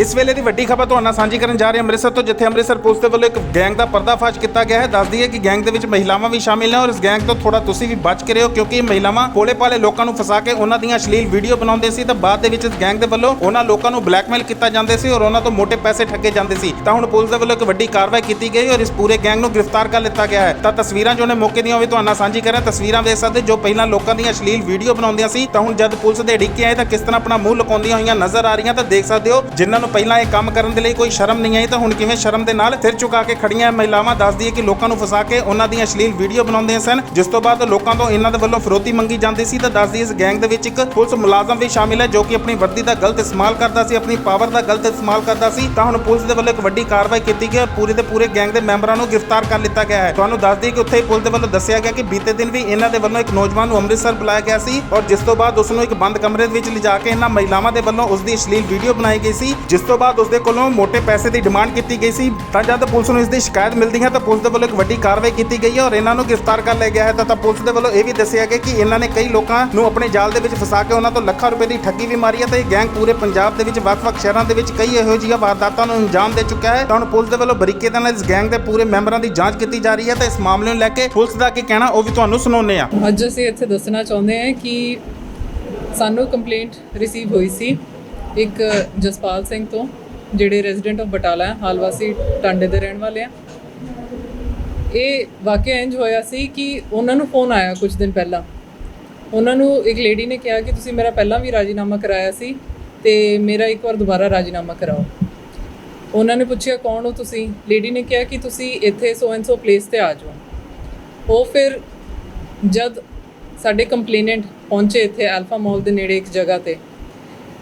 ਇਸ ਵੇਲੇ ਦੀ ਵੱਡੀ ਖਬਰ ਤੁਹਾਨੂੰ ਸਾਂਝੀ ਕਰਨ ਜਾ ਰਹੇ ਹਾਂ ਅੰਮ੍ਰਿਤਸਰ ਤੋਂ, ਜਿੱਥੇ ਅੰਮ੍ਰਿਤਸਰ ਪੁਲਿਸ ਦੇ ਵੱਲੋਂ ਇੱਕ ਗੈਂਗ ਦਾ ਪਰਦਾਫਾਸ਼ ਕੀਤਾ ਗਿਆ ਹੈ। ਦੱਸਦੀ ਹੈ ਕਿ ਗੈਂਗ ਦੇ ਵਿੱਚ ਮਹਿਲਾਵਾਂ ਵੀ ਸ਼ਾਮਿਲ ਨੇ ਔਰ ਇਸ ਗੈਂਗ ਤੋਂ ਥੋੜਾ ਤੁਸੀਂ ਵੀ ਬਚ ਕੇ ਰਹੋ, ਕਿਉਂਕਿ ਇਹ ਮਹਿਲਾਵਾਂ ਕੋਲੇ ਪਾਲੇ ਲੋਕਾਂ ਨੂੰ ਫਸਾ ਕੇ ਉਹਨਾਂ ਦੀਆਂ ਅਸ਼ਲੀਲ ਵੀਡੀਓ ਬਣਾਉਂਦੇ ਸੀ ਤਾਂ ਬਾਅਦ ਦੇ ਵਿੱਚ ਇਸ ਗੈਂਗ ਦੇ ਵੱਲੋਂ ਉਹਨਾਂ ਲੋਕਾਂ ਨੂੰ ਬਲੈਕਮੇਲ ਕੀਤਾ ਜਾਂਦੇ ਸੀ ਔਰ ਉਹਨਾਂ ਤੋਂ ਮੋٹے ਪੈਸੇ ਠੱਗੇ ਜਾਂਦੇ ਸੀ। ਤਾਂ ਹੁਣ ਪੁਲਿਸ ਦੇ ਵੱਲੋਂ ਇੱਕ ਵੱਡੀ ਕਾਰਵਾਈ ਕੀਤੀ ਗਈ ਔਰ ਇਸ ਪੂਰੇ ਗੈਂਗ ਨੂੰ ਗ੍ਰਿਫਤਾਰ ਕਰ ਲਿੱਤਾ ਗਿਆ ਹੈ। ਤਾਂ ਤਸਵੀਰਾਂ ਜੋ ਨੇ ਮੌਕੇ ਦੀਆਂ ਵੀ ਤੁਹਾਨੂੰ ਨਾਲ ਸਾਂਝੀ ਕਰਾਂ ਤਸਵੀਰਾਂ ਵੇਖ ਸਕਦੇ ਜੋ ਪਹਿਲਾਂ ਲੋਕਾਂ ਦੀਆਂ ਅਸ਼ਲੀਲ ਵੀਡੀਓ ਬਣਾਉਂਦੀਆਂ ਸੀ। ਤਾਂ ਹੁਣ ਜਦ ਪੁਲਿਸ ਦੇ ਅੜਿੱਕੇ ਆਏ ਤਾਂ ਕਿਸ ਤਰ੍ਹਾਂ ਆਪਣਾ ਮੂੰਹ ਲੁਕਾਉਂਦੀਆਂ ਹੋਈਆਂ ਨਜ਼ਰ ਆ ਰਹੀਆਂ ਤਾਂ ਦੇਖ ਸਕਦੇ ਹੋ ਜਿਨ੍ਹਾਂ ਨੂੰ ਪਹਿਲਾਂ ਇਹ ਕੰਮ ਕਰਨ ਦੇ ਲਈ ਕੋਈ ਸ਼ਰਮ ਨਹੀਂ ਆਈ ਤਾਂ ਹੁਣ ਕਿਵੇਂ ਸ਼ਰਮ ਦੇ ਨਾਲ ਸਿਰ ਝੁਕਾ ਕੇ ਖੜੀਆਂ ਮਹਿਲਾਵਾਂ ਦੱਸਦੀ ਹੈ ਕਿ ਲੋਕਾਂ ਨੂੰ ਫਸਾ ਕੇ ਉਹਨਾਂ ਦੀਆਂ ਅਸ਼ਲੀਲ ਵੀਡੀਓ ਬਣਾਉਂਦੀਆਂ ਸਨ। ਜਿਸ ਤੋਂ ਬਾਅਦ ਲੋਕਾਂ ਤੋਂ ਇਹਨਾਂ ਦੇ ਵੱਲੋਂ ਫਰੋਤੀ ਮੰਗੀ ਜਾਂਦੀ ਸੀ ਤਾਂ ਦੱਸਦੀ ਇਸ ਗੈਂਗ ਦੇ ਵਿੱਚ ਇੱਕ ਪੁਲਿਸ ਮੁਲਾਜ਼ਮ ਵੀ ਸ਼ਾਮਿਲ ਹੈ ਜੋ ਕਿ ਆਪਣੀ ਵਰਦੀ ਦਾ ਗਲਤ ਇਸਤੇਮਾਲ ਕਰਦਾ ਸੀ, ਆਪਣੀ ਪਾਵਰ ਦਾ ਗਲਤ ਇਸਤੇਮਾਲ ਕਰਦਾ ਸੀ। ਤਾਂ ਹੁਣ ਪੁਲਿਸ ਦੇ ਵੱਲੋਂ ਇੱਕ ਵੱਡੀ ਕਾਰਵਾਈ ਕੀਤੀ ਗਈ ਹੈ। ਪੂਰੇ ਦੇ ਪੂਰੇ ਗੈਂਗ ਦੇ ਮੈਂਬਰਾਂ ਨੂੰ ਗ੍ਰਿਫਤਾਰ ਕਰ ਲਿੱਤਾ ਗਿਆ ਹੈ। ਤੁਹਾਨੂੰ ਦੱਸ ਦਈਏ ਕਿ ਉੱਥੇ ਪੁਲਿਸ ਦੇ ਵੱਲੋਂ ਦੱਸਿਆ ਗਿਆ ਕਿ ਬੀਤੇ ਦਿਨ ਵੀ ਇਹਨਾਂ ਦੇ ਵੱਲੋਂ ਇੱਕ ਨੌਜਵਾਨ ਨੂੰ ਅੰਮ੍ਰਿਤਸਰ ਬੁਲਾਇਆ ਗਿਆ ਸੀ ਔਰ ਜਿਸ ਤੋਂ ਬਾਅਦ ਉਸ ਨੂੰ ਇੱਕ ਬੰਦ ਕਮਰੇ ਦੇ ਵਿੱਚ ਲਿਜਾ ਕੇ ਇਹਨਾਂ ਮਹਿਲਾਵਾਂ ਦੇ ਵੱਲੋਂ ਉਸ ਦੀ ਅਸ਼ਲੀਲ ਵੀਡੀਓ ਬਣਾਈ ਗਈ ਸੀ ਜਿਸ ਤੋਂ ਬਾਅਦ ਉਸ ਦੇ ਕੋਲੋਂ ਮੋٹے ਪੈਸੇ ਦੀ ਡਿਮਾਂਡ ਕੀਤੀ ਗਈ ਸੀ, ਤਾਂ ਜਦ ਪੁਲਿਸ ਨੂੰ ਇਸ ਦੀ ਸ਼ਿਕਾਇਤ ਮਿਲਦੀ ਹੈ ਤਾਂ ਪੁਲਿਸ ਦੇ ਵੱਲੋਂ ਇੱਕ ਵੱਡੀ ਕਾਰਵਾਈ ਕੀਤੀ ਗਈ ਹੈ ਔਰ ਇਹਨਾਂ ਨੂੰ ਗ੍ਰਿਫਤਾਰ ਕਰ ਲਿਆ ਗਿਆ ਹੈ। ਤਾਂ ਪੁਲਿਸ ਦੇ ਵੱਲੋਂ ਇਹ ਵੀ ਦੱਸਿਆ ਗਿਆ ਕਿ ਇਹਨਾਂ ਨੇ ਕਈ ਲੋਕਾਂ ਨੂੰ ਆਪਣੇ ਜਾਲ ਦੇ ਵਿੱਚ ਫਸਾ ਕੇ ਉਹਨਾਂ ਤੋਂ ਲੱਖਾਂ ਰੁਪਏ ਦੀ ਠੱਗੀ ਵੀ ਮਾਰੀ ਹੈ ਤੇ ਇਹ ਗੈਂਗ ਪੂਰੇ ਪੰਜਾਬ ਦੇ ਵਿੱਚ ਵੱਖ-ਵੱਖ ਸ਼ਹਿਰਾਂ ਦੇ ਵਿੱਚ ਕਈ ਇਹੋ ਜਿਹੀਆਂ ਵਾਰਦਾਤਾਂ ਨੂੰ ਅੰਜਾਮ ਦੇ ਚੁੱਕਾ ਹੈ। ਤਾਂ ਹੁਣ ਪੁਲਿਸ ਦੇ ਵੱਲੋਂ ਬਰੀਕੀ ਦੇ ਨਾਲ ਇਸ ਗੈਂਗ ਦੇ ਪੂਰੇ ਮੈਂਬਰਾਂ ਦੀ ਜਾਂਚ ਕੀਤੀ ਜਾ ਰਹੀ ਹੈ ਤਾਂ ਇਸ ਮਾਮਲੇ ਨੂੰ ਲੈ ਕੇ ਪੁਲਿਸ ਦਾ ਕੀ ਕਹਿਣਾ, ਉਹ ਵੀ ਤੁਹਾਨੂੰ ਸੁਣਾਉਂਦੇ ਆ ਅੱਜ ਅਸੀਂ ਇੱਥੇ ਦੱਸਣਾ ਚਾਹੁੰਦੇ ਹਾਂ ਕਿ ਸਾਨੂੰ ਕੰਪਲੇਂਟ ਰਿਸੀਵ ਹੋਈ ਸੀ। ਇੱਕ ਜਸਪਾਲ ਸਿੰਘ ਤੋਂ, ਜਿਹੜੇ ਰੈਜ਼ੀਡੈਂਟ ਆਫ ਬਟਾਲਾ ਹੈ ਹਾਲ ਵਾਸੀ ਟਾਂਡੇ ਦੇ ਰਹਿਣ ਵਾਲੇ ਆ। ਇਹ ਵਾਕਿਆ ਇੰਜ ਹੋਇਆ ਸੀ ਕਿ ਉਹਨਾਂ ਨੂੰ ਫੋਨ ਆਇਆ ਕੁਝ ਦਿਨ ਪਹਿਲਾਂ। ਉਹਨਾਂ ਨੂੰ ਇੱਕ ਲੇਡੀ ਨੇ ਕਿਹਾ ਕਿ ਤੁਸੀਂ ਮੇਰਾ ਪਹਿਲਾਂ ਵੀ ਰਾਜੀਨਾਮਾ ਕਰਾਇਆ ਸੀ ਤੇ ਮੇਰਾ ਇੱਕ ਵਾਰ ਦੁਬਾਰਾ ਰਾਜੀਨਾਮਾ ਕਰਾਓ। ਉਹਨਾਂ ਨੇ ਪੁੱਛਿਆ, ਕੌਣ ਹੋ ਤੁਸੀਂ? ਲੇਡੀ ਨੇ ਕਿਹਾ ਕਿ ਤੁਸੀਂ ਇੱਥੇ ਸੋ ਐਂਡ ਸੋ ਪਲੇਸ ਤੇ ਆ ਜਾਓ। ਉਹ ਫਿਰ ਜਦ ਸਾਡੇ ਕੰਪਲੇਨੈਂਟ ਪਹੁੰਚੇ ਇੱਥੇ ਅਲਫਾ ਮਾਲ ਦੇ ਨੇੜੇ ਇੱਕ ਜਗ੍ਹਾ ਤੇ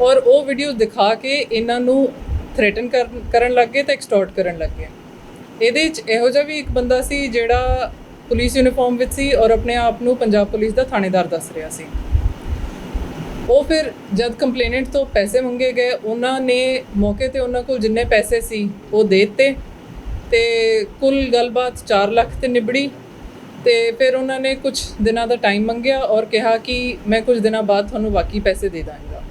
ਔਰ ਉਹ ਵੀਡੀਓ ਦਿਖਾ ਕੇ ਇਹਨਾਂ ਨੂੰ ਥ੍ਰੈਟਨ ਕਰਨ ਲੱਗ ਗਏ ਤੇ ਐਕਸਟੋਰਟ ਕਰਨ ਲੱਗ ਗਏ। ਇਹਦੇ ਵਿੱਚ ਇਹੋ ਜਿਹਾ ਵੀ ਇੱਕ ਬੰਦਾ ਸੀ ਜਿਹੜਾ ਪੁਲਿਸ ਯੂਨੀਫਾਰਮ ਵਿੱਚ ਸੀ ਔਰ ਆਪਣੇ ਆਪ ਨੂੰ ਪੰਜਾਬ ਪੁਲਿਸ ਦਾ ਥਾਣੇਦਾਰ ਦੱਸ ਰਿਹਾ ਸੀ। ਉਹ ਫਿਰ ਜਦ ਕੰਪਲੇਨੈਂਟ ਤੋਂ ਪੈਸੇ ਮੰਗੇ ਗਏ, ਉਹਨਾਂ ਨੇ ਮੌਕੇ ਤੇ ਉਹਨਾਂ ਕੋਲ ਜਿੰਨੇ ਪੈਸੇ ਸੀ ਉਹ ਦੇ ਦਿੱਤੇ ਤੇ ਕੁੱਲ ਗੱਲਬਾਤ 4 ਲੱਖ ਤੇ ਨਿਬੜੀ ਤੇ ਫਿਰ ਉਹਨਾਂ ਨੇ ਕੁਝ ਦਿਨਾਂ ਦਾ ਟਾਈਮ ਮੰਗਿਆ ਔਰ ਕਿਹਾ ਕਿ ਮੈਂ ਕੁਝ ਦਿਨਾਂ ਬਾਅਦ ਤੁਹਾਨੂੰ ਬਾਕੀ ਪੈਸੇ ਦੇ ਦਾਂਗਾ।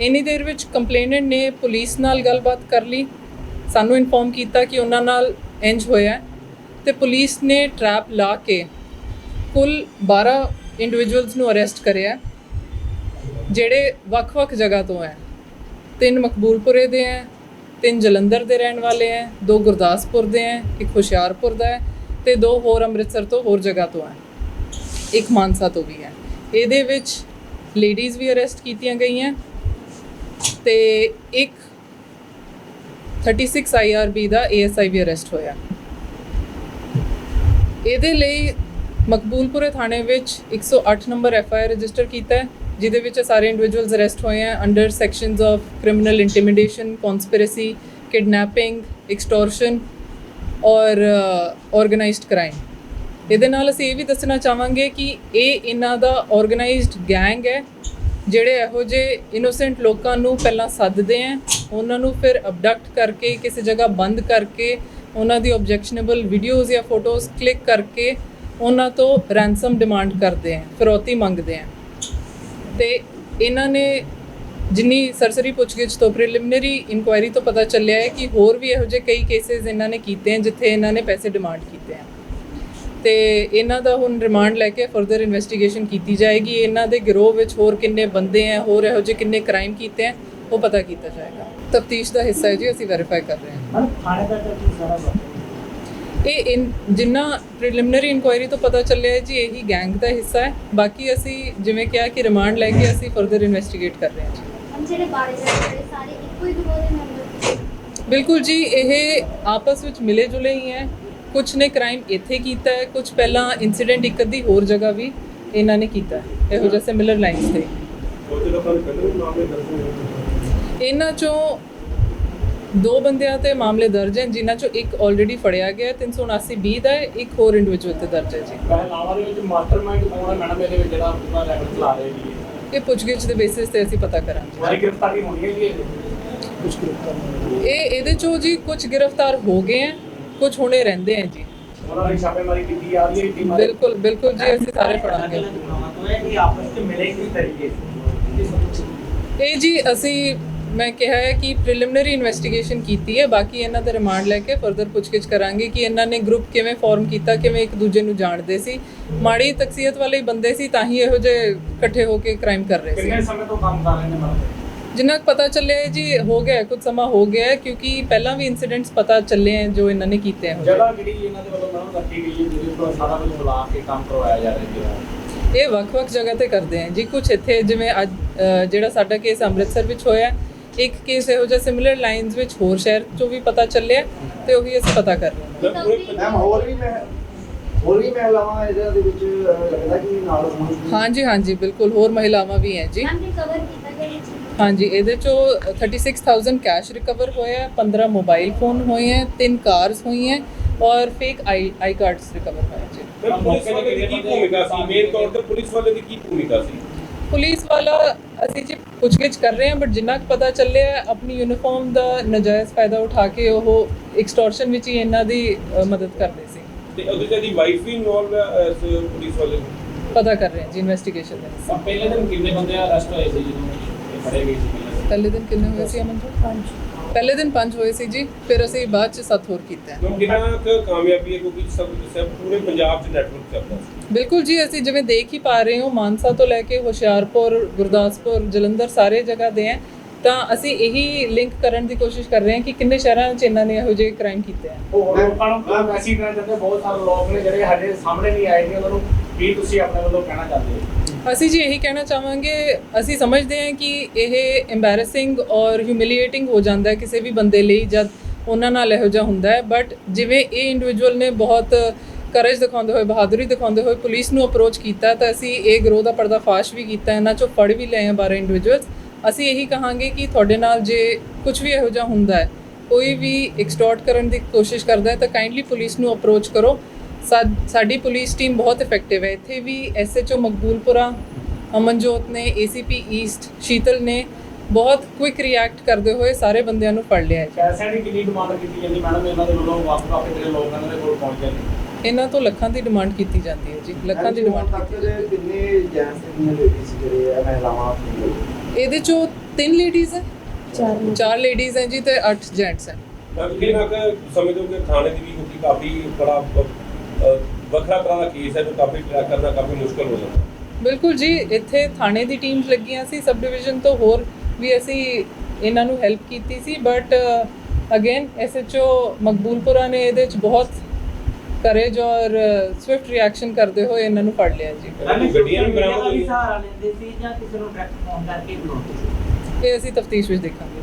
ਇੰਨੀ ਦੇਰ ਵਿੱਚ ਕੰਪਲੇਨੈਂਟ ਨੇ ਪੁਲਿਸ ਨਾਲ ਗੱਲਬਾਤ ਕਰ ਲਈ। ਸਾਨੂੰ ਇਨਫੋਰਮ ਕੀਤਾ ਕਿ ਉਹਨਾਂ ਨਾਲ ਇੰਜ ਹੋਇਆ ਹੈ ਤੇ ਪੁਲਿਸ ਨੇ ਟਰੈਪ ਲਾ ਕੇ ਕੁੱਲ 12 ਇੰਡੀਵਿਜੂਅਲਸ ਨੂੰ ਅਰੈਸਟ ਕਰਿਆ ਜਿਹੜੇ ਵੱਖ-ਵੱਖ ਜਗ੍ਹਾ ਤੋਂ ਹੈ। ਤਿੰਨ ਮਕਬੂਲਪੁਰੇ ਦੇ ਹੈ, ਤਿੰਨ ਜਲੰਧਰ ਦੇ ਰਹਿਣ ਵਾਲੇ ਹੈ, ਦੋ ਗੁਰਦਾਸਪੁਰ ਦੇ ਹੈ, ਇੱਕ ਹੁਸ਼ਿਆਰਪੁਰ ਦਾ ਹੈ ਤੇ ਦੋ ਹੋਰ ਅੰਮ੍ਰਿਤਸਰ ਤੋਂ ਹੋਰ ਜਗ੍ਹਾ ਤੋਂ ਹੈ। ਇੱਕ ਮਾਨਸਾ ਤੋਂ ਵੀ ਹੈ। ਇਹਦੇ ਵਿੱਚ ਲੇਡੀਜ਼ ਵੀ ਅਰੈਸਟ ਕੀਤੀਆਂ ਗਈਆਂ। ਤੇ ਇੱਕ 36 ਆਈਆਰਬੀ ਦਾ ਏਐਸਆਈ ਵੀ ਅਰੈਸਟ ਹੋਇਆ। ਇਹਦੇ ਲਈ ਮਕਬੂਲਪੁਰੇ ਥਾਣੇ ਵਿੱਚ 108 ਨੰਬਰ ਐਫਆਈਆਰ ਰਜਿਸਟਰ ਕੀਤਾ ਹੈ, ਜਿਹਦੇ ਵਿੱਚ ਸਾਰੇ ਇੰਡੀਵਿਜੂਅਲਸ ਅਰੈਸਟ ਹੋਏ ਹਨ under sections of criminal intimidation conspiracy kidnapping extortion ਔਰ ਆਰਗੇਨਾਈਜ਼ਡ ਕ੍ਰਾਈਮ ਇਹਦੇ ਨਾਲ ਅਸੀਂ ਇਹ ਵੀ ਦੱਸਣਾ ਚਾਹਾਂਗੇ ਕਿ ਇਹ ਇਹਨਾਂ ਦਾ ਆਰਗੇਨਾਈਜ਼ਡ ਗੈਂਗ ਹੈ ਜਿਹੜੇ ਇਹੋ ਜਿਹੇ ਇਨੋਸੈਂਟ ਲੋਕਾਂ ਨੂੰ ਪਹਿਲਾਂ ਸੱਦਦੇ ਆ, ਉਹਨਾਂ ਨੂੰ ਫਿਰ ਅਬਡਕਟ ਕਰਕੇ, ਕਿਸੇ ਜਗ੍ਹਾ ਬੰਦ ਕਰਕੇ, ਉਹਨਾਂ ਦੀ ਆਬਜੈਕਸ਼ਨੇਬਲ ਵੀਡੀਓਜ਼ ਜਾਂ ਫੋਟੋਜ਼ ਕਲਿੱਕ ਕਰਕੇ ਉਹਨਾਂ ਤੋਂ ਰੈਂਸਮ ਡਿਮਾਂਡ ਕਰਦੇ ਆ, ਫਿਰੌਤੀ ਮੰਗਦੇ ਆ। ਤੇ ਇਹਨਾਂ ਨੇ ਜਿੰਨੀ ਸਰਸਰੀ ਪੁੱਛਗਿੱਛ ਤੋਂ ਪ੍ਰੀਲਿਮਿਨਰੀ ਇਨਕੁਆਇਰੀ ਤੋਂ ਪਤਾ ਚੱਲਿਆ ਹੈ ਕਿ ਹੋਰ ਵੀ ਇਹੋ ਜਿਹੇ ਕਈ ਕੇਸਿਸ ਇਹਨਾਂ ਨੇ ਕੀਤੇ ਹਨ ਜਿੱਥੇ ਇਹਨਾਂ ਨੇ ਪੈਸੇ ਡਿਮਾਂਡ ਕੀਤੇ ਆ। ਤੇ ਇਹਨਾਂ ਦਾ ਹੁਣ ਰਿਮਾਂਡ ਲੈ ਕੇ ਫਰਦਰ ਇਨਵੈਸਟੀਗੇਸ਼ਨ ਕੀਤੀ ਜਾਏਗੀ। ਇਹਨਾਂ ਦੇ ਗਿਰੋਹ ਵਿੱਚ ਹੋਰ ਕਿੰਨੇ ਬੰਦੇ ਆ ਹੋਰ ਇਹੋ ਜਿਹੇ ਕਿੰਨੇ ਕ੍ਰਾਈਮ ਕੀਤੇ ਆ ਉਹ ਪਤਾ ਕੀਤਾ ਜਾਏਗਾ। ਤਫਤੀਸ਼ ਦਾ ਹਿੱਸਾ ਹੈ ਜੀ ਅਸੀਂ ਵੈਰੀਫਾਈ ਕਰ ਰਹੇ ਹਾਂ। ਮਨ ਥਾਣੇ ਦਾ ਤਾਂ ਕੀ ਸਾਰਾ ਇਹ ਇਨ ਜਿੰਨਾ ਪ੍ਰੀਲਿਮਿਨਰੀ ਇਨਕੁਆਇਰੀ ਤੋਂ ਪਤਾ ਚੱਲਿਆ ਹੈ ਜੀ ਇਹੀ ਗੈਂਗ ਦਾ ਹਿੱਸਾ ਹੈ ਬਾਕੀ ਅਸੀਂ ਜਿਵੇਂ ਕਿਹਾ ਕਿ ਰਿਮਾਂਡ ਲੈ ਕੇ ਅਸੀਂ ਫਰਦਰ ਇਨਵੈਸਟੀਗੇਟ ਕਰ ਰਹੇ ਹਾਂ ਜੀ। ਹਮ ਜਿਹੜੇ ਬਾਰੇ ਜਿਹੜੇ ਸਾਰੇ ਇੱਕੋ ਹੀ ਗਰੋਹ ਦੇ ਮੈਂਬਰ ਬਿਲਕੁਲ ਜੀ ਇਹ ਆਪਸ ਵਿੱਚ ਮਿਲੇ ਜੁਲੇ ਹੀ ਹੈ ਕੁਝ ਨੇ ਕ੍ਰਾਈਮ ਇੱਥੇ ਕੀਤਾ ਹੈ ਕੁਝ ਪਹਿਲਾਂ ਇਨਸੀਡੈਂਟ ਇੱਕ ਅੱਧੀ ਹੋਰ ਜਗ੍ਹਾ ਵੀ ਇਹਨਾਂ ਨੇ ਕੀਤਾ ਹੈ। ਇਹੋ ਜਿਹੇ ਸਿਮਿਲਰ ਲਾਈਨਸ ਤੇ ਇਹਨਾਂ ਚੋਂ ਦੋ ਬੰਦਿਆਂ ਤੇ ਮਾਮਲੇ ਦਰਜ ਹਨ ਜਿਨ੍ਹਾਂ ਚੋਂ ਇੱਕ ਆਲਰੇਡੀ ਫੜਿਆ ਗਿਆ ਹੈ, 379 ਬੀ ਦਾ ਹੈ, ਇੱਕ ਹੋਰ ਇੰਡੀਵਿਜੂਅਲ ਤੇ ਦਰਜ ਹੈ ਜੀ। ਪਹਿਲਾਵਾ ਦੇ ਵਿੱਚ ਮਾਸਟਰਮਾਈਂਡ ਕੌਣ ਹੈ ਮੈਡਮ ਇਹਦੇ ਵਿੱਚ ਜਿਹੜਾ ਪੂਰਾ ਰੈਕਟ ਚਲਾ ਰਹੇ ਜੀ ਇਹ ਪੁੱਛਗਿੱਛ ਦੇ ਬੇਸਿਸ ਤੇ ਅਸੀਂ ਪਤਾ ਕਰਾਂਗੇ। ਸਾਰੀ ਗ੍ਰਿਫਤਾਰੀ ਹੋਣੀ ਹੈ ਜੀ ਕੁਝ ਇਹ ਇਹਦੇ ਚੋਂ ਜੀ ਕੁਝ ਗ੍ਰਿਫਤਾਰ ਹੋ ਗਏ ਹੈ। ਕੁਝ ਹੁਣੇ ਰਹਿੰਦੇ ਹੈ ਜੀ। ਉਹਨਾਂ ਦੀ ਛਾਪੇਮਾਰੀ ਕੀਤੀ ਜਾ ਰਹੀ ਹੈ ਟੀਮਾਂ ਬਿਲਕੁਲ ਬਿਲਕੁਲ ਜੀ ਅਸੀਂ ਸਾਰੇ ਫੜਾਂਗੇ ਇਹ ਆਪਸ ਵਿੱਚ ਮਿਲੇ ਕਿਸ ਤਰੀਕੇ ਇਹ ਜੀ ਅਸੀਂ ਮੈਂ ਕਿਹਾ ਹੈ ਕਿ ਪ੍ਰੀਲਿਮਿਨਰੀ ਇਨਵੈਸਟੀਗੇਸ਼ਨ ਕੀਤੀ ਹੈ ਬਾਕੀ ਇਹਨਾਂ ਦਾ ਰਿਮਾਂਡ ਲੈ ਕੇ ਫਰਦਰ ਪੁੱਛਗਿੱਛ ਕਰਾਂਗੇ ਕਿ ਇਹਨਾਂ ਨੇ ਗਰੁੱਪ ਕਿਵੇਂ ਫਾਰਮ ਕੀਤਾ ਕਿਵੇਂ ਇੱਕ ਦੂਜੇ ਨੂੰ ਜਾਣਦੇ ਸੀ। ਮਾੜੀ ਤਕਸੀਅਤ ਵਾਲੇ ਹੀ ਬੰਦੇ ਸੀ ਤਾਂ ਹੀ ਇਹੋ ਜਿਹੇ ਇਕੱਠੇ ਹੋ ਕੇ ਕ੍ਰਾਈਮ ਕਰ ਰਹੇ ਕਿੰਨੇ ਸੀ ਸਮੇਂ ਤੋਂ ਕੰਮ ਕਰ ਰਹੇ ਨੇ ਮੈਡਮ ਜਿੰਨਾ ਪਤਾ ਚੱਲਿਆ ਹੈ ਜੀ ਹੋ ਗਿਆ ਕੁਝ ਸਮਾਂ ਹੋ ਗਿਆ ਕਿਉਂਕਿ ਪਹਿਲਾਂ ਵੀ ਇਨਸੀਡੈਂਟਸ ਪਤਾ ਚੱਲੇ ਹੈ ਜੋ ਇਹਨਾਂ ਨੇ ਕੀਤੇ ਹਨ ਜਗ੍ਹਾ ਜਿਹੜੀ ਇਹਨਾਂ ਦੇ ਵੱਲੋਂ ਮੈਡਮ ਰੱਖੀ ਗਈ ਹੈ ਜਿਹਦੇ ਉੱਪਰ ਸਾਰਾ ਕੁਝ ਮਿਲਾ ਕੇ ਕੰਮ ਕਰਵਾਇਆ ਜਾ ਰਿਹਾ ਹੈ। ਇਹ ਵੱਖ-ਵੱਖ ਜਗ੍ਹਾ ਤੇ ਕਰਦੇ ਆ ਜੀ। ਕੁਝ ਇੱਥੇ ਜਿਵੇਂ ਅੱਜ ਜਿਹੜਾ ਸਾਡਾ ਕੇਸ ਅੰਮ੍ਰਿਤਸਰ ਵਿੱਚ ਹੋਇਆ ਇੱਕ ਕੇਸ ਇਹੋ ਜਿਹਾ ਸਿਮਿਲਰ ਲਾਈਨਸ ਵਿੱਚ ਹੋਰ ਸ਼ਹਿਰ ਚੋਂ ਵੀ ਪਤਾ ਚੱਲਿਆ ਤੇ ਉਹੀ ਅਸੀਂ ਪਤਾ ਕਰ ਰਹੇ ਹਾਂ। ਮੈਮ ਹੋਰ ਵੀ ਮੈਂ ਹੋਰ ਵੀ ਮਹਿਲਾਵਾਂ ਇਹਦੇ ਦੇ ਵਿੱਚ ਲੱਗਦਾ ਕਿ ਨਾਲ ਹੋਣ ਹਾਂਜੀ ਹਾਂਜੀ ਬਿਲਕੁਲ ਹੋਰ ਮਹਿਲਾਵਾਂ ਵੀ ਹੈ ਜੀ। ਮੈਮ ਰਿਕਵਰ ਕੀਤਾ ਗਿਆ ਹਾਂਜੀ ਇਹਦੇ ਚੋਂ 36000 ਕੈਸ਼ ਰਿਕਵਰ ਹੋਇਆ ਹੈ 15 ਮੋਬਾਈਲ ਫੋਨ ਹੋਏ ਹੈ ਤਿੰਨ ਕਾਰਸ ਹੋਈ ਹੈ ਔਰ fake I I cards recover ਹੋਏ ਜੀ। ਸਰ ਪੁਲਿਸ ਵਾਲੇ ਦੀ ਕੀ ਭੂਮਿਕਾ ਸੀ? ਮੇਨ ਤੌਰ ਤੇ ਪੁਲਿਸ ਵਾਲੇ ਦੀ ਕੀ ਭੂਮਿਕਾ ਸੀ? ਪੁਲਿਸ ਵਾਲਾ ਅਸੀਂ ਜੀ ਪੁੱਛਗਿੱਛ ਕਰ ਰਹੇ ਹਾਂ ਬਟ ਜਿੰਨਾ ਕੁ ਪਤਾ ਚੱਲਿਆ ਹੈ, ਆਪਣੀ ਯੂਨੀਫਾਰਮ ਦਾ ਨਜਾਇਜ਼ ਫਾਇਦਾ ਉਠਾ ਕੇ ਉਹ ਐਕਸਟੋਰਸ਼ਨ ਵਿੱਚ ਹੀ ਇਹਨਾਂ ਦੀ ਅ, ਮਦਦ ਕਰਦੇ ਸੀ। ਤੇ ਉਹਦੇ ਤੇ ਦੀ ਵਾਈਫ ਵੀ ਇਨਵੋਲਵ ਹੈ ਇਸ ਪੁਲਿਸ ਵਾਲੇ? ਪਤਾ ਕਰ ਰਹੇ ਹਾਂ ਜੀ ਇਨਵੈਸਟੀਗੇਸ਼ਨ ਦੇ। ਪਹਿਲੇ ਦਿਨ ਕਿੰਨੇ ਬੰਦੇ ਅਰੈਸਟ ਹੋਏ ਸੀ ਜਦੋਂ ਫੜੇ ਗਏ ਸੀ ਪਹਿਲੇ ਪਹਿਲੇ ਦਿਨ ਕਿੰਨੇ ਹੋਏ ਸੀ ਅਮਨਜੋਤ ਪੰਜ। ਪਹਿਲੇ ਦਿਨ ਪੰਜ ਹੋਏ ਸੀ ਜੀ ਫਿਰ ਅਸੀਂ ਬਾਅਦ ਚ ਸੱਤ ਹੋਰ ਕੀਤੇ। ਹੈ। ਕਿਉਂਕਿ ਕਿੰਨਾ ਕੁ ਕਾਮਯਾਬੀ ਹੈ ਕਿਉਂਕਿ ਸਭ ਸਭ ਪੂਰੇ ਪੰਜਾਬ 'ਚ ਨੈਟਵਰਕ ਚੱਲਦਾ ਸੀ। ਬਿਲਕੁਲ ਜੀ ਅਸੀਂ ਜਿਵੇਂ ਦੇਖ ਹੀ ਪਾ ਰਹੇ ਹਾਂ ਮਾਨਸਾ ਤੋਂ ਲੈ ਕੇ ਹੁਸ਼ਿਆਰਪੁਰ ਗੁਰਦਾਸਪੁਰ ਜਲੰਧਰ ਸਾਰੇ ਜਗ੍ਹਾ ਦੇ ਹੈ ਤਾਂ ਅਸੀਂ ਇਹੀ ਲਿੰਕ ਕਰਨ ਦੀ ਕੋਸ਼ਿਸ਼ ਕਰ ਰਹੇ ਹਾਂ ਕਿ ਕਿੰਨੇ ਸ਼ਹਿਰਾਂ 'ਚ ਇਹਨਾਂ ਨੇ ਇਹੋ ਜਿਹੇ ਕ੍ਰਾਈਮ ਕੀਤੇ ਹੈ। ਉਹ ਲੋਕਾਂ ਨੂੰ ਕੋਈ ਮੈਸੇਜ ਕਰਨਾ ਚਾਹੁੰਦੇ ਬਹੁਤ ਸਾਰੇ ਲੋਕ ਨੇ ਜਿਹੜੇ ਹਜੇ ਸਾਹਮਣੇ ਨਹੀਂ ਆਏ ਨੇ ਉਹਨਾਂ ਨੂੰ ਵੀ ਤੁਸੀਂ ਆਪਣੇ ਵੱਲੋਂ ਕਹਿਣਾ ਚਾਹੁੰਦੇ ਹੋ। ਅਸੀਂ ਜੀ ਇਹੀ ਕਹਿਣਾ ਚਾਹਾਂਗੇ, ਅਸੀਂ ਸਮਝਦੇ ਹਾਂ ਕਿ ਇਹ ਐਮਬੈਰਸਿੰਗ ਔਰ ਹਿਊਮਿਲੀਏਟਿੰਗ ਹੋ ਜਾਂਦਾ ਹੈ ਕਿਸੇ ਵੀ ਬੰਦੇ ਲਈ ਜਦ ਉਹਨਾਂ ਨਾਲ ਇਹੋ ਜਿਹਾ ਹੁੰਦਾ ਹੈ। ਬਟ ਜਿਵੇਂ ਇਹ ਇੰਡੀਵਿਜੂਅਲ ਨੇ ਬਹੁਤ ਕਰਜ਼ ਦਿਖਾਉਂਦੇ ਹੋਏ, ਬਹਾਦਰੀ ਦਿਖਾਉਂਦੇ ਹੋਏ ਪੁਲਿਸ ਨੂੰ ਅਪਰੋਚ ਕੀਤਾ, ਤਾਂ ਅਸੀਂ ਇਹ ਗਰੋਹ ਦਾ ਪਰਦਾਫਾਸ਼ ਵੀ ਕੀਤਾ, ਇਹਨਾਂ ਚੋਂ ਫੜ ਵੀ ਲਏ ਆ 12 ਇੰਡੀਵਿਜੂਅਲਸ ਅਸੀਂ ਇਹੀ ਕਹਾਂਗੇ ਕਿ ਤੁਹਾਡੇ ਨਾਲ ਜੇ ਕੁਝ ਵੀ ਇਹੋ ਜਿਹਾ ਹੁੰਦਾ ਹੈ, ਕੋਈ ਵੀ ਐਕਸਟੋਰਟ ਕਰਨ ਦੀ ਕੋਸ਼ਿਸ਼ ਕਰਦਾ ਹੈ, ਤਾਂ ਕਾਈਂਡਲੀ ਪੁਲਿਸ ਨੂੰ ਅਪਰੋਚ ਕਰੋ। ਸਾਡੀ ਪੁਲਿਸ ਟੀਮ ਬਹੁਤ ਇਫੈਕਟਿਵ ਹੈ। ਇੱਥੇ ਵੀ ਐਸਐਚਓ ਮਕਬੂਲਪੁਰਾ ਅਮਨਜੋਤ ਨੇ ਏਸੀਪੀ ਈਸਟ ਸ਼ੀਤਲ ਨੇ ਬਹੁਤ ਕੁਇਕ ਰਿਐਕਟ ਕਰਦੇ ਹੋਏ ਸਾਰੇ ਬੰਦਿਆਂ ਨੂੰ ਫੜ ਲਿਆ ਹੈ। ਪੈਸਿਆਂ ਦੀ ਕਿੰਨੀ ਡਿਮਾਂਡ ਕੀਤੀ ਜਾਂਦੀ? ਮੈਡਮ ਇਹਨਾਂ ਦੇ ਵੱਲੋਂ ਵੱਖ-ਵੱਖ ਜਿਹੜੇ ਲੋਕ ਇਹਨਾਂ ਦੇ ਕੋਲ ਪਹੁੰਚਦੇ ਨੇ। ਇਹਨਾਂ ਤੋਂ ਲੱਖਾਂ ਦੀ ਡਿਮਾਂਡ ਕੀਤੀ ਜਾਂਦੀ ਹੈ ਜੀ। ਲੱਖਾਂ ਦੀ ਡਿਮਾਂਡ ਕੀਤੀ ਦੇ ਕਿੰਨੇ ਜੈਂਟਸ ਕਿੰਨੇ ਲੇਡੀਜ਼ ਜਿਹੜੇ ਆ ਮਹਿਲਾਵਾਂ ਇਹਦੇ ਚੋਂ ਤਿੰਨ ਲੇਡੀਜ਼ ਹੈ? ਚਾਰ ਚਾਰ ਲੇਡੀਜ਼ ਹੈ ਜੀ ਤੇ ਅੱਠ ਜੈਂਟਸ ਹੈ। ਕਿੰਨਾ ਕੁ ਸਮਝਦੇ ਹੋ ਕਿ ਥਾਣੇ ਦੀ ਵੀ ਕਿਉਂਕਿ ਕਾਫੀ ਬੜਾ ਵੱਖਰਾ ਤਰ੍ਹਾਂ ਦਾ ਕੇਸ ਹੈ ਜੋ ਕਾਫੀ ਟਰੈਕ ਕਰਨਾ ਕਾਫੀ ਮੁਸ਼ਕਲ ਹੋ ਜਾਂਦਾ। ਬਿਲਕੁਲ ਜੀ ਇੱਥੇ ਥਾਣੇ ਦੀ ਟੀਮਸ ਲੱਗੀਆਂ ਸੀ ਸਬ ਡਿਵੀਜ਼ਨ ਤੋਂ ਹੋਰ ਵੀ ਅਸੀਂ ਇਹਨਾਂ ਨੂੰ ਹੈਲਪ ਕੀਤੀ ਸੀ ਬਟ ਅਗੇਨ ਐਸਐਚਓ ਮਕਬੂਲਪੁਰਾ ਨੇ ਇਹਦੇ ਚ ਬਹੁਤ ਕਰੇਜ ਔਰ ਸਵਿਫਟ ਰਿਐਕਸ਼ਨ ਕਰਦੇ ਹੋਏ ਇਹਨਾਂ ਨੂੰ ਫੜ ਲਿਆ ਜੀ। ਗੱਡੀਆਂ ਵੀ ਬਰਾਮਦ ਹੋਈਆਂ। ਸਹਾਰਾ ਲੈਂਦੇ ਸੀ ਜਾਂ ਕਿਸੇ ਨੂੰ ਟਰੈਕ ਫੋਨ ਕਰਕੇ ਬੁਲਾਉਂਦੇ ਸੀ? ਇਹ ਅਸੀਂ ਤਫਤੀਸ਼ ਵਿੱਚ ਦੇਖਾਂਗੇ।